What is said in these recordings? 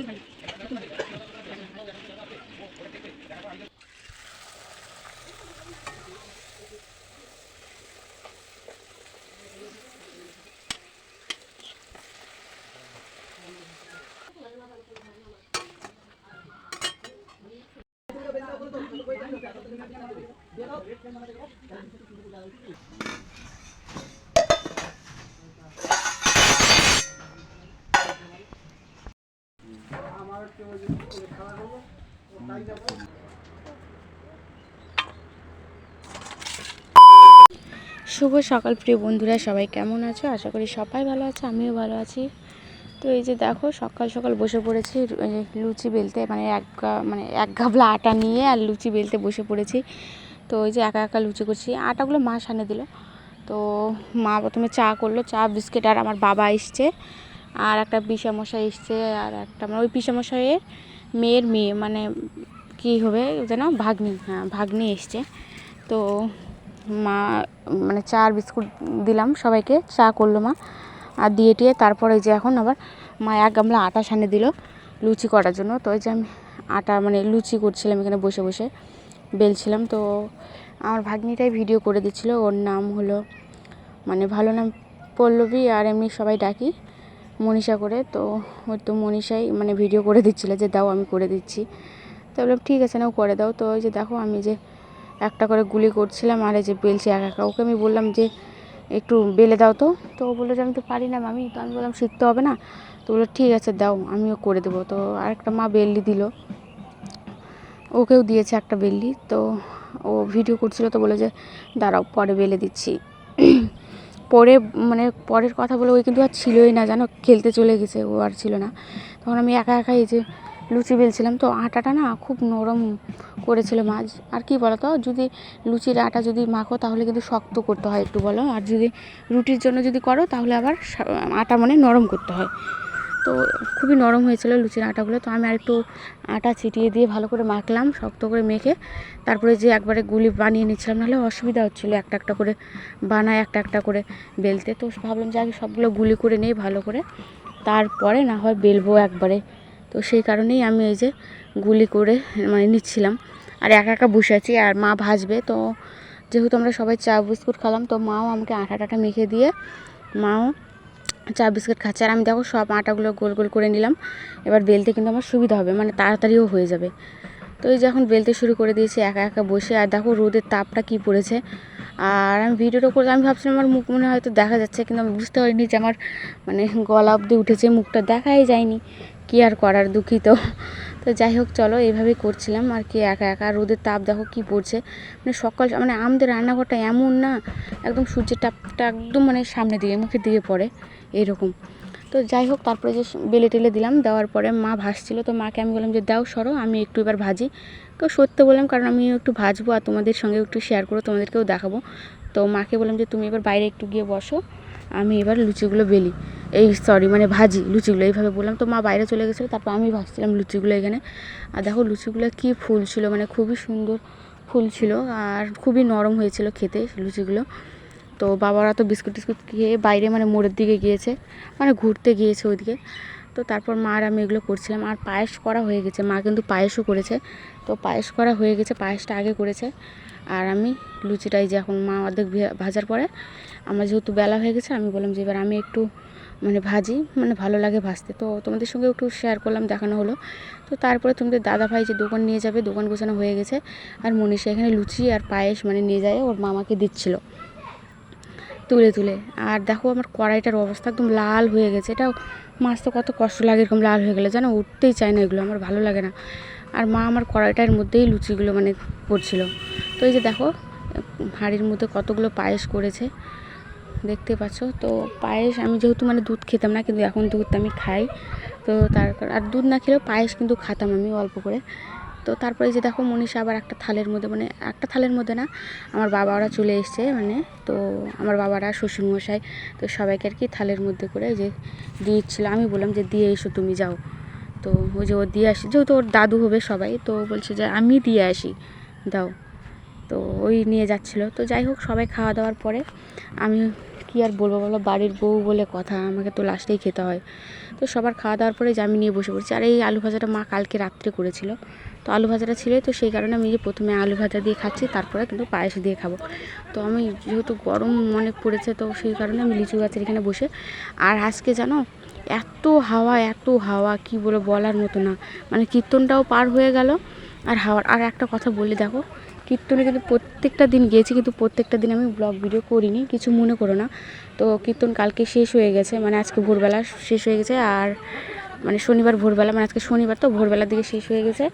വീണ്ടും കളിക്കും শুভ সকাল, প্রিয় বন্ধুরা, সবাই কেমন আছো? আশা করি সবাই ভালো আছে, আমিও ভালো আছি। তো এই যে দেখো, সকাল সকাল বসে পড়েছি লুচি বেলতে মানে এক মানে এক গাবলা আটা নিয়ে আর লুচি বেলতে বসে পড়েছি। তো ওই যে একা একা লুচি করছি, আটাগুলো মা সানে দিল। তো মা প্রথমে চা করল, চা, বিস্কিট আর আমার বাবা এসছে। আর একটা পিসামশাই এসছে, আর একটা মানে ওই পিসামশাইয়ের মেয়ের মেয়ে মানে কী হবে যেন, ভাগ্নি হ্যাঁ ভাগ্নি এসছে। তো মা মানে চা আর বিস্কুট দিলাম সবাইকে, চা করল মা। আর দিয়ে টিয়ে তারপরে যে এখন আবার মা এক গামলা আটা সানে দিল লুচি করার জন্য। তো ওই যে আমি আটা মানে লুচি করছিলাম এখানে বসে বসে, বেলছিলাম। তো আমার ভাগ্নিটাই ভিডিও করে দিচ্ছিল। ওর নাম হলো মানে ভালো নাম পল্লবী আর এমনি সবাই ডাকি মনীষা করে। তো ওই তো মনীষাই মানে ভিডিও করে দিচ্ছিল যে, দাও আমি করে দিচ্ছি। তো বললাম, ঠিক আছে, নাও করে দাও। তো ওই যে দেখো আমি যে একটা করে গুলি করছিলাম আর এই যে বেলছি একা একা। ওকে আমি বললাম যে, একটু বেলে দাও তো। তো ও বলল যে, আমি তো পারি না আমি তো আমি বললাম, শিখতে হবে না? তো বলল, ঠিক আছে, দাও, আমিও করে দেবো। তো আরেকটা মা বেল্লি দিল। ওকেও দিয়েছে একটা বেল্লি। তো ও ভিডিও করছিল, তো বলে যে, দাঁড়াও, পরে বেলে দিচ্ছি। পরে মানে পরের কথা বলে ওই কিন্তু আর ছিলই না, জানো? খেলতে চলে গেছে, ও আর ছিল না। তখন আমি একা একা এই যে লুচি বেলছিলাম। তো আটাটা না খুব নরম করেছিল মাছ আর কি বলো তো যদি লুচির আটা যদি মাখো তাহলে কিন্তু শক্ত করতে হয় একটু বলো। আর যদি রুটির জন্য যদি করো তাহলে আবার আটা মানে নরম করতে হয়। তো খুবই নরম হয়েছিল লুচির আটাগুলো। তো আমি আর একটু আটা ছিটিয়ে দিয়ে ভালো করে মাখলাম, শক্ত করে মেখে। তারপরে যে একবারে গুলি বানিয়ে নিচ্ছিলাম, নাহলে অসুবিধা হচ্ছিল একটা একটা করে বানায়, একটা একটা করে বেলতে। তো ভাবলাম যে আগে সবগুলো গুলি করে নেই ভালো করে। তারপরে না হয় বেলবো একবারে। তো সেই কারণেই আমি এই যে গুলি করে মানে নিচ্ছিলাম। আর একা একা বসে আছি, আর মা ভাজবে, তো যেহেতু আমরা সবাই চা, বিস্কুট খেলাম, তো মাও আমাকে আটা টাটা মেখে দিয়ে মাও চা, বিস্কুট খাচ্ছে। আর আমি দেখো সব আটাগুলো গোল গোল করে নিলাম। এবার বেলতে কিন্তু আমার সুবিধা হবে মানে তাড়াতাড়িও হয়ে যাবে। তো এই যে এখন বেলতে শুরু করে দিয়েছি, একা একা বসে। আর দেখো রোদের তাপটা কি পড়েছে। আর আমি ভিডিওটা করে, আমি ভাবছিলাম আমার মুখ মনে হয়তো দেখা যাচ্ছে, কিন্তু আমি বুঝতে পারিনি যে আমার মানে গলা অব্দি উঠেছে, মুখটা দেখাই যায়নি। কি আর করার দুঃখিত তো। যাই হোক, চলো এইভাবেই করছিলাম। আর কি, একা একা, রোদের তাপ দেখো কি পড়ছে। মানে সকাল মানে আমাদের রান্নাঘরটা এমন না, একদম সূর্যের তাপটা একদম মানে সামনে দিকে, মুখের দিকে পড়ে এইরকম তো যাই হোক, তারপরে যে বেলে টেলে দিলাম, দেওয়ার পরে মা ভাসছিল। তো মাকে আমি বললাম যে, দাও সরো, আমি একটু এবার ভাজি। তো সত্যি বললাম, কারণ আমি একটু ভাজবো আর তোমাদের সঙ্গে একটু শেয়ার করব, তোমাদেরকেও দেখাবো। তো মাকে বললাম যে, তুমি এবার বাইরে একটু গিয়ে বসো। আমি এবার লুচিগুলো বেলি। এই সরি মানে ভাজি লুচিগুলো, এইভাবে বললাম। তো মা বাইরে চলে গেছিল, তারপর আমি ভাজছিলাম লুচিগুলো এখানে। আর দেখো লুচিগুলো কী ফুল ছিল মানে খুবই সুন্দর ফুল ছিল, আর খুবই নরম হয়েছিল খেতে লুচিগুলো। তো বাবারা তো বিস্কুট টিস্কুট খেয়ে বাইরে মানে মোড়ের দিকে গিয়েছে মানে ঘুরতে গিয়েছে ওইদিকে। তো তারপর মা আর আমি এগুলো করছিলাম। আর পায়েস করা হয়ে গেছে, মা কিন্তু পায়েসও করেছে। তো পায়েস করা হয়ে গেছে, পায়েসটা আগে করেছে। আর আমি লুচিটাই যে এখন মা অর্ধেক ভাজার পরে আমার যেহেতু বেলা হয়ে গেছে, আমি বললাম যে এবার আমি একটু মানে ভাজি মানে ভালো লাগে ভাজতে। তো তোমাদের সঙ্গে একটু শেয়ার করলাম, দেখানো হলো। তো তারপরে তোমাদের দাদা ভাই যে দোকান নিয়ে যাবে, দোকান গোছানো হয়ে গেছে। আর মনীষা এখানে লুচি আর পায়েস মানে নিয়ে যায়, ওর মামাকে দিচ্ছিল তুলে তুলে। আর দেখো আমার কড়াইটার অবস্থা একদম লাল হয়ে গেছে। এটাও মাছ তো কত কষ্ট লাগে, এরকম লাল হয়ে গেলে। জানো, উঠতেই চায় না এগুলো, আমার ভালো লাগে না। আর মা আমার কড়াইটার মধ্যেই লুচিগুলো মানে করছিল। তো এই যে দেখো, হাঁড়ির মধ্যে কতগুলো পায়েস করেছে, দেখতে পাচ্ছ? তো পায়েস আমি যেহেতু মানে দুধ খেতাম না, কিন্তু এখন দুধ আমি খাই। তো তারপর আর দুধ না খেলেও পায়েস কিন্তু খাতাম আমি অল্প করে। তো তারপরে এই যে দেখো, মনীষা আবার একটা থালের মধ্যে মানে একটা থালের মধ্যে না, আমার বাবারা চলে এসছে মানে তো আমার বাবারা শ্বশুরমশাই, তো সবাইকে আর কি থালের মধ্যে করে যে দিয়েছিল। আমি বললাম যে, দিয়ে এসো, তুমি যাও। তো ওই যে ও দিয়ে আসি, যেহেতু ওর দাদু হবে সবাই, তো বলছে যে আমি দিয়ে আসি, দাও। তো ওই নিয়ে যাচ্ছিল। তো যাই হোক, সবাই খাওয়া দাওয়ার পরে আমি কি আর বলব বলো, বাড়ির বউ বলে কথা, আমাকে তো লাস্টেই খেতে হয়। তো সবার খাওয়া দাওয়ার পরে যে আমি নিয়ে বসে পড়ছি। আর এই আলু ভাজাটা মা কালকে রাত্রে করেছিল। তো আলু ভাজাটা ছিল তো সেই কারণে আমি যে প্রথমে আলু ভাজা দিয়ে খাচ্ছি, তারপরে কিন্তু পায়েস দিয়ে খাব। তো আমি যেহেতু গরম অনেক পড়েছে, তো সেই কারণে আমি লিচু গাছের এখানে বসে। আর আজকে জানো এত হাওয়া এত হাওয়া, কি বলে বলার মতো না। মানে কীর্তনটাও পার হয়ে গেল। আর হাওয়ার, আর একটা কথা বলি, দেখো, কীর্তনে কিন্তু প্রত্যেকটা দিন গিয়েছি, কিন্তু প্রত্যেকটা দিন আমি ব্লগ ভিডিও করিনি, কিছু মনে করো না। তো কীর্তন কালকে শেষ হয়ে গেছে মানে আজকে ভোরবেলা শেষ হয়ে গেছে, আর মানে শনিবার ভোরবেলা মানে আজকে শনিবার তো, ভোরবেলার দিকে শেষ হয়ে গেছে।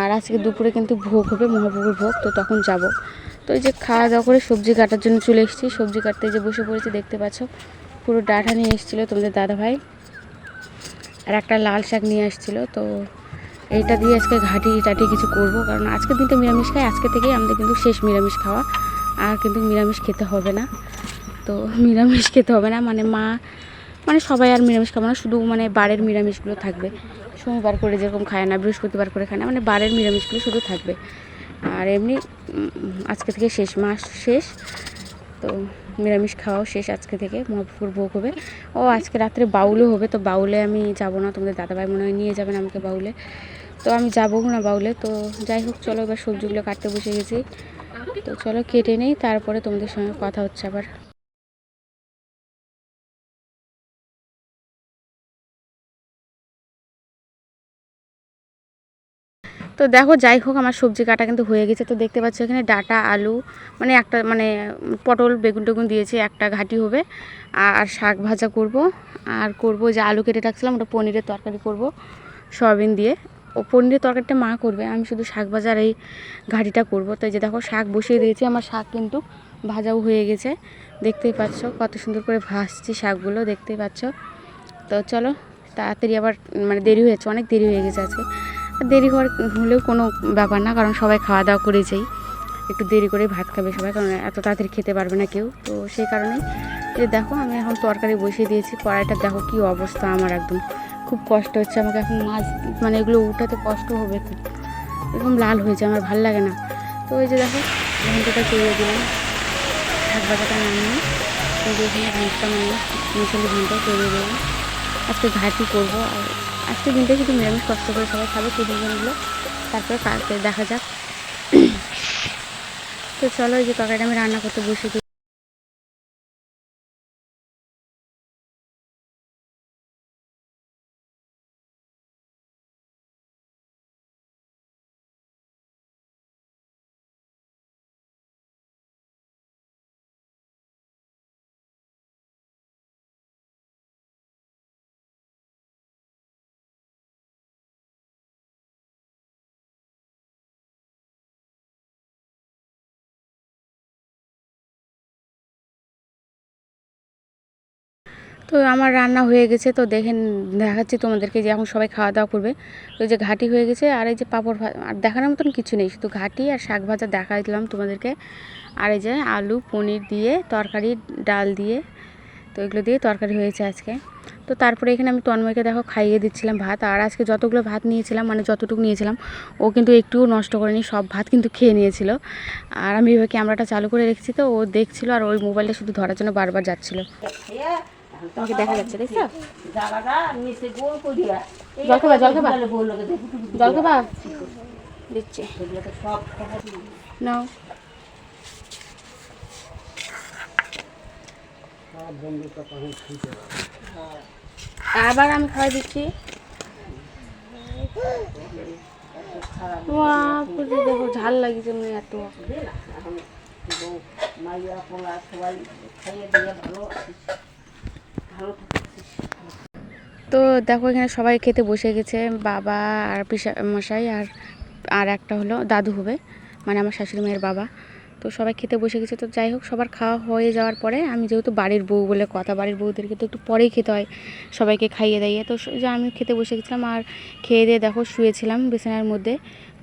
আর আজকে দুপুরে কিন্তু ভোগ হবে, মহাপ্রভুর ভোগ, তো তখন যাব। তো এই যে খাওয়া দাওয়া করে সবজি কাটার জন্য চলে এসেছি, সবজি কাটতে যে বসে পড়েছি, দেখতে পাচ্ছ, পুরো ডাঁটা নিয়ে এসেছিল তোমাদের দাদাভাই। আর একটা লাল শাক নিয়ে আসছিল, তো এইটা দিয়ে আজকে ঘাটি টাটি কিছু করব। কারণ আজকের দিনটা নিরামিষ খাই, আজকে থেকেই আমাদের কিন্তু শেষ নিরামিষ খাওয়া। আর কিন্তু নিরামিষ খেতে হবে না। তো নিরামিষ খেতে হবে না মানে মা মানে সবাই আর নিরামিষ খাব না, শুধু মানে বারের নিরামিষগুলো থাকবে। সোমবার করে যেরকম খায় না, বৃহস্পতিবার করে খায় না মানে বারের নিরামিষগুলো শুধু থাকবে। আর এমনি আজকে থেকে শেষ, মাস শেষ। তো নিরামিষ খাওয়াও শেষ আজকে থেকে, মহাপুর ভোগ হবে। ও আজকে রাত্রে বাউলও হবে, তো বাউলে আমি যাব না, তোমাদের দাদাভাই মনে হয় নিয়ে যাবেন আমাকে বাউলে। তো আমি যাব না বাউলে, তো যাই হোক, চলো এবার সবজিগুলো কাটতে বসে গেছি। তো চলো কেটে নেই, তারপরে তোমাদের সঙ্গে কথা হচ্ছে আবার। তো দেখো, যাই হোক, আমার সবজি কাটা কিন্তু হয়ে গেছে। তো দেখতে পাচ্ছ এখানে ডাটা, আলু মানে একটা মানে পটল, বেগুন টেগুন দিয়েছি, একটা ঘাটি হবে। আর শাক ভাজা করব। আর করব যে আলু কেটে রাখছিলাম, ওটা পনিরের তরকারি করব, সয়াবিন দিয়ে। ও পনিরের তরকারিটা মা করবে, আমি শুধু শাক ভাজার এই ঘাটিটা করব। তো যে দেখো, শাক বসিয়ে দিয়েছি, আমার শাক কিন্তু ভাজাও হয়ে গেছে। দেখতেই পাচ্ছ কত সুন্দর করে ভাজছি শাকগুলো, দেখতেই পাচ্ছ। তো চলো, তাড়াতাড়ি আবার মানে দেরি হয়েছে অনেক দেরি হয়ে গেছে আজকে। দেরি হওয়ার হলেও কোনো ব্যাপার না, কারণ সবাই খাওয়া দাওয়া করে যাই। একটু দেরি করে ভাত খাবে সবাই, কারণ এত তাড়াতাড়ি খেতে পারবে না কেউ। তো সেই কারণেই এই যে দেখো আমি এখন তরকারি বসিয়ে দিয়েছি, কড়াইটা দেখো কি অবস্থা আমার একদম। খুব কষ্ট হচ্ছে আমাকে এখন মাছ মানে এগুলো উঠাতে কষ্ট হবে খুব। এরকম লাল হয়েছে আমার ভালো লাগে না। তো ওই যে দেখো ঘন্টাটা চড়িয়ে দিলাম। শাক ভাজাটা নামিয়ে এই যে ঘণ্টা মানে মিশালি ঘণ্টা চড়িয়ে দিলাম। আজকে ঘাটি করব, আর আজকে দিনটা শুধু নিরামিষ কষ্ট করে সবাই খাবে তিনজনগুলো তারপরে কালকে দেখা যাক। তো চলো ওই যে তরকারিটা আমি রান্না করতে বসে তো আমার রান্না হয়ে গেছে, তো দেখেন, দেখাচ্ছি তোমাদেরকে যে এখন সবাই খাওয়া দাওয়া করবে। তো যে ঘাটি হয়ে গেছে আর এই যে পাঁপড় আর দেখানোর মতন কিছু নেই, শুধু ঘাটি আর শাক ভাজা দেখা দিলাম তোমাদেরকে। আর এই যে আলু, পনির দিয়ে তরকারি, ডাল দিয়ে, তো এগুলো দিয়ে তরকারি হয়েছে আজকে। তো তারপরে এখানে আমি তন্ময়কে দেখো খাইয়ে দিচ্ছিলাম ভাত, আর আজকে যতগুলো ভাত নিয়েছিলাম মানে যতটুকু নিয়েছিলাম, ও কিন্তু একটুও নষ্ট করেনি, সব ভাত কিন্তু খেয়ে নিয়েছিল। আর আমি এভাবে ক্যামেরাটা চালু করে রেখেছি, তো ও দেখছিল আর ওই মোবাইলটা শুধু ধরার জন্য বারবার যাচ্ছিল। তোমাকে দেখা যাচ্ছে দেখছ জল খাবা জল খাবা। জল খাবা? দিচ্ছে। নাও। আবার আমি খাওয়াই দিচ্ছি? দেখো ঝাল লাগিয়েছে মনে এত। মাইয়া পোলা সবাই খাইয়ে দিয়ে ভালো আছিস তো দেখো, এখানে সবাই খেতে বসে গেছে, বাবা আর পিসা, মশাই আর আর একটা হলো দাদু হবে মানে আমার শাশুড়ি মায়ের বাবা। তো সবাই খেতে বসে গেছে, তো যাই হোক, সবার খাওয়া হয়ে যাওয়ার পরে আমি যেহেতু বাড়ির বউ বলে কথা, বাড়ির বউদেরকে তো একটু পরেই খেতে হয়, সবাইকে খাইয়ে দাইয়ে। তো যে আমি খেতে বসে গেছিলাম আর খেয়ে দিয়ে দেখো শুয়েছিলাম বিছানার মধ্যে,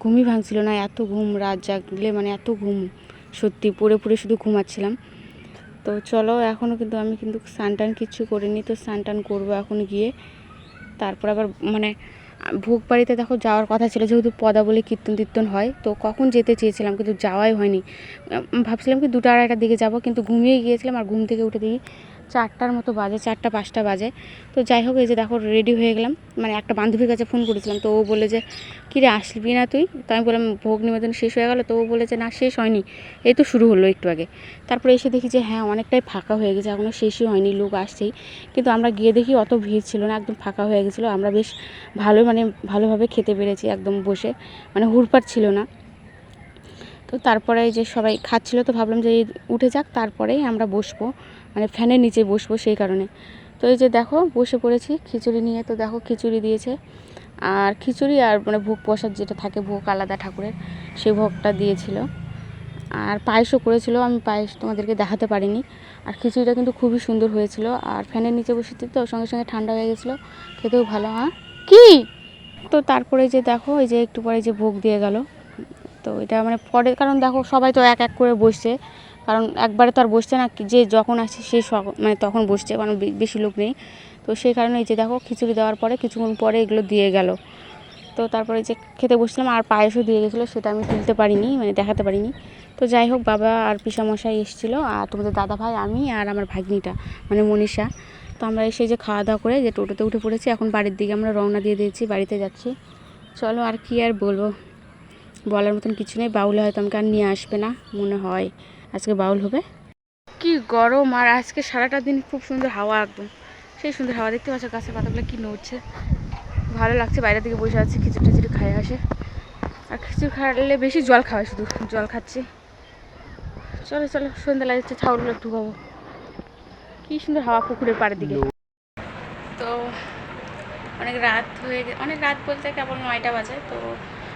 ঘুমই ভাঙছিল না, এত ঘুম, রাত জাগলে মানে এত ঘুম, সত্যি পড়ে পড়ে শুধু ঘুমাচ্ছিলাম। তো চলো এখনও কিন্তু আমি কিন্তু স্নান কিছু করিনি, তো স্নান টান করব এখন গিয়ে। তারপর আবার মানে ভোগ বাড়িতে দেখো যাওয়ার কথা ছিল, যেহেতু পদা বলে কীর্তন তীর্তন হয়, তো কখন যেতে চেয়েছিলাম, কিন্তু যাওয়াই হয়নি। ভাবছিলাম কি দুটো আড়াইটার দিকে যাব, কিন্তু ঘুমিয়ে গিয়েছিলাম আর ঘুম থেকে উঠে দেখি চারটার মতো বাজে, চারটা পাঁচটা বাজে। তো যাই হোক, এই যে দেখো রেডি হয়ে গেলাম। মানে একটা বান্ধবীর কাছে ফোন করেছিলাম, তো ও বলে যে, কী রে, আসবি না তুই? তো আমি বললাম, ভোগ নিবেদন শেষ হয়ে গেলো? তো ও বলে যে, না, শেষ হয়নি। এই তো শুরু হলো একটু আগে। তারপরে এসে দেখি যে হ্যাঁ অনেকটাই ফাঁকা হয়ে গেছে এখনও শেষই হয়নি, লোক আসছেই। কিন্তু আমরা গিয়ে দেখি অত ভিড় ছিল না, একদম ফাঁকা হয়ে গেছিল। আমরা বেশ ভালো মানে ভালোভাবে খেতে পেরেছি একদম বসে মানে হুড়পাট ছিল না। তো তারপরে যে সবাই খাচ্ছিলো, তো ভাবলাম যে উঠে যাক, তারপরেই আমরা বসবো। মানে ফ্যানের নিচে বসবো সেই কারণে। তো এই যে দেখো, বসে পড়েছি খিচুড়ি নিয়ে। তো দেখো খিচুড়ি দিয়েছে। আর খিচুড়ি আর মানে ভোগ প্রসাদ যেটা থাকে, ভোগ আলাদা ঠাকুরের সেই ভোগটা দিয়েছিল। আর পায়েসও করেছিল। আমি পায়েস তোমাদেরকে দেখাতে পারিনি। আর খিচুড়িটা কিন্তু খুবই সুন্দর হয়েছিল। আর ফ্যানের নিচে বসেছি তো, সঙ্গে সঙ্গে ঠান্ডা হয়ে গেছিল। খেতেও ভালো হ্যাঁ? কি? তো তারপরে যে দেখো, এই যে একটু পরে যে ভোগ দিয়ে গেল। তো এটা মানে পরে, কারণ দেখো সবাই তো এক এক করে বসছে। কারণ একবারে তো আর বসছে না, যে যখন আসছে সে মানে তখন বসছে, কারণ বেশি লোক নেই। তো সেই কারণে এই যে দেখো, খিচুড়ি দেওয়ার পরে কিছুক্ষণ পরে এগুলো দিয়ে গেল। তো তারপরে যে খেতে বসলাম আর পায়েসও দিয়ে গেছিল, সেটা আমি তুলতে পারিনি মানে দেখাতে পারিনি। তো যাই হোক, বাবা আর পিসামশাই এসেছিল, আর তোমাদের দাদা ভাই, আমি আর আমার ভাগ্নিটা মানে মনীষা। তো আমরা এসে যে খাওয়া দাওয়া করে, যে টোটোতে উঠে পড়েছি, এখন বাড়ির দিকে আমরা রওনা দিয়ে দিয়েছি, বাড়িতে যাচ্ছি। চলো আর কি আর বলব? বলার মতন কিছু নেই, বাউলে হয়তো আমাকে আর নিয়ে আসবে না, মনে হয়। আজকে বাউল হবে? কি গরম আর আজকে সারাটা দিন খুব সুন্দর হাওয়া একদম। সেই সুন্দর হাওয়া, দেখতে পাচ্ছ গাছের পাতাগুলো কি নড়ছে। ভালো লাগছে বাইরে থেকে বসে আছি, খিচুড়ি টিচুড়ি খাই আসে। আর খিচুড়ি খাওয়ালে বেশি জল খাওয়াই শুধু, জল খাচ্ছি। চলো চলো, সন্ধ্যা লাগছে ছাউলগুলো ঢুকাবো কি সুন্দর হাওয়া পুকুরের পাড়ের দিকে। তো অনেক রাত হয়ে গে- অনেক রাত বলতে কেবল নয়টা বাজে, তো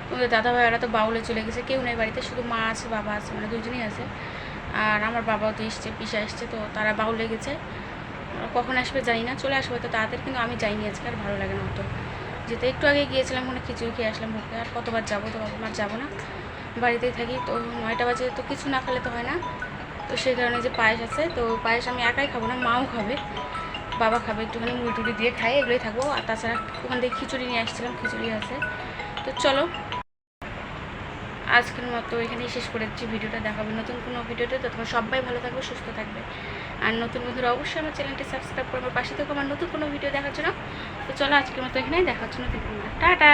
তোমাদের দাদা ভাইয়েরা তো বাউলে চলে গেছে, কেউ নেই বাড়িতে, শুধু মা আছে, বাবা আছে মানে দুজনেই আছে। আর আমার বাবাও তো এসছে, পিসা এসছে, তো তারা বাউলে গেছে। কখন আসবে জানি না, চলে আসবে তো তাদের কিন্তু আমি যাইনি আজকে, আর ভালো লাগে না অত। যেতে একটু আগে গিয়েছিলাম ওখানে খিচুড়ি খেয়ে আসলাম ভোগে আর কতবার যাব তো আর যাব না। বাড়িতেই থাকি, তো নয়টা বাজে তো কিছু না খেলে তো হয় না। তো সেই কারণে যে পায়েস আছে, তো পায়েস আমি একাই খাব না, মাও খাবে, বাবা খাবে, একটুখানি মুড়ি টুড়ি দিয়ে খাই, এগুলোই থাকব। আর তাছাড়া ওখান থেকে খিচুড়ি নিয়ে আসছিলাম, খিচুড়ি আছে। তো চলো আজকের মতো এখানেই শেষ করে দিচ্ছি। ভিডিওটা দেখাবো নতুন কোনো ভিডিওতে। তো তোমার সবাই ভালো থাকবে, সুস্থ থাকবে। আর নতুন বন্ধুরা অবশ্যই আমার চ্যানেলটি সাবস্ক্রাইব করবে পাশে থেকে আমার নতুন কোনো ভিডিও দেখার জন্য। তো চলো আজকের মতো এখানেই দেখার জন্য টাটা!